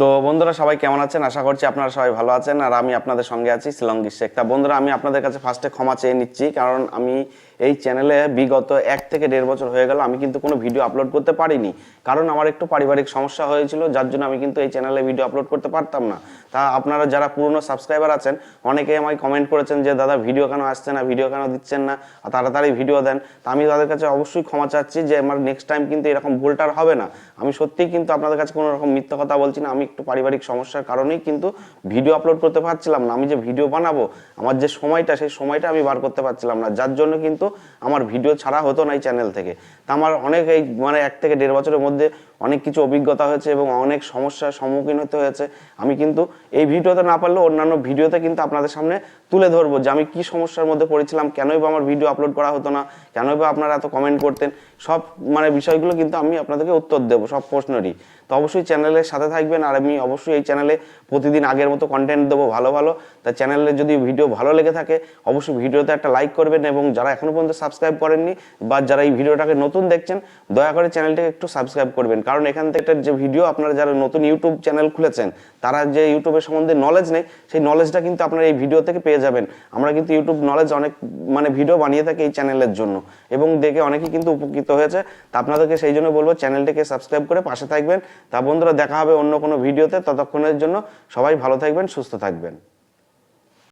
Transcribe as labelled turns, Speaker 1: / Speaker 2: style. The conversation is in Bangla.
Speaker 1: তো বন্ধুরা সবাই কেমন আছেন? আশা করছি আপনারা সবাই ভালো আছেন। আর আমি আপনাদের সঙ্গে আছি শিলঙ্গি শেখ তা বন্ধুরা, আমি আপনাদের কাছে ফার্স্টে ক্ষমা চেয়ে নিচ্ছি। কারণ আমি এই চ্যানেলে বিগত এক থেকে দেড় বছর হয়ে গেল, আমি কিন্তু কোনো ভিডিও আপলোড করতে পারিনি। কারণ আমার একটু পারিবারিক সমস্যা হয়েছিল, যার জন্য আমি কিন্তু এই চ্যানেলে ভিডিও আপলোড করতে পারতাম না। তা আপনারা যারা পুরনো সাবস্ক্রাইবার আছেন, অনেকেই আমায় কমেন্ট করেছেন যে, দাদা ভিডিও কেন আসছে না? ভিডিও কেন দিচ্ছেন না? তাড়াতাড়ি ভিডিও দেন। তা আমি তাদের কাছে অবশ্যই ক্ষমা চাচ্ছি যে, আমার নেক্সট টাইম কিন্তু এরকম ভুলটা আর হবে না। আমি সত্যিই কিন্তু আপনাদের কাছে কোনো রকম মিথ্যা কথা বলছি না। আমি একটু পারিবারিক সমস্যার কারণেই কিন্তু ভিডিও আপলোড করতে পারছিলাম না। আমি যে ভিডিও বানাবো, আমার যে সময়টা, সেই সময়টা আমি বার করতে পারছিলাম না। যার জন্য কিন্তু আমার ভিডিও ছাড়া হতো না এই চ্যানেল থেকে। তা আমার অনেক এই মানে এক থেকে দেড় বছরের মধ্যে অনেক কিছু অভিজ্ঞতা হয়েছে এবং অনেক সমস্যার সম্মুখীন হতে হয়েছে। আমি কিন্তু এই ভিডিওতে না পারলেও অন্যান্য ভিডিওতে কিন্তু আপনাদের সামনে তুলে ধরবো যে আমি কী সমস্যার মধ্যে পড়েছিলাম, কেনই বা আমার ভিডিও আপলোড করা হতো না, কেনই বা আপনারা এত কমেন্ট করতেন। সব মানে বিষয়গুলো কিন্তু আমি আপনাদেরকে উত্তর দেবো, সব প্রশ্নেরই। তো অবশ্যই চ্যানেলের সাথে থাকবেন আর আমি অবশ্যই এই চ্যানেলে প্রতিদিন আগের মতো কন্টেন্ট দেবো ভালো ভালো। তা চ্যানেলে যদি ভিডিও ভালো লেগে থাকে, অবশ্যই ভিডিওতে একটা লাইক করবেন এবং যারা এখনও পর্যন্ত সাবস্ক্রাইব করেননি বা যারা এই ভিডিওটাকে নতুন দেখছেন, দয়া করে চ্যানেলটাকে একটু সাবস্ক্রাইব করবেন। কারণ এখান থেকে যে ভিডিও আপনারা যারা নতুন ইউটিউব চ্যানেল খুলেছেন, তারা যে ইউটিউবের সম্বন্ধে নলেজ নেই, সেই নলেজটা কিন্তু আপনারা এই ভিডিও থেকে পেয়ে যাবেন। আমরা কিন্তু ইউটিউব নলেজ অনেক মানে ভিডিও বানিয়ে থাকি এই চ্যানেলের জন্য। এবং দেখে অনেকেই কিন্তু উপকৃত হয়েছে। তা আপনাদেরকে সেই জন্য বলব, চ্যানেলটিকে সাবস্ক্রাইব করে পাশে থাকবেন। তা বন্ধুরা, দেখা হবে অন্য কোনো ভিডিওতে। ততক্ষণের জন্য সবাই ভালো থাকবেন, সুস্থ থাকবেন।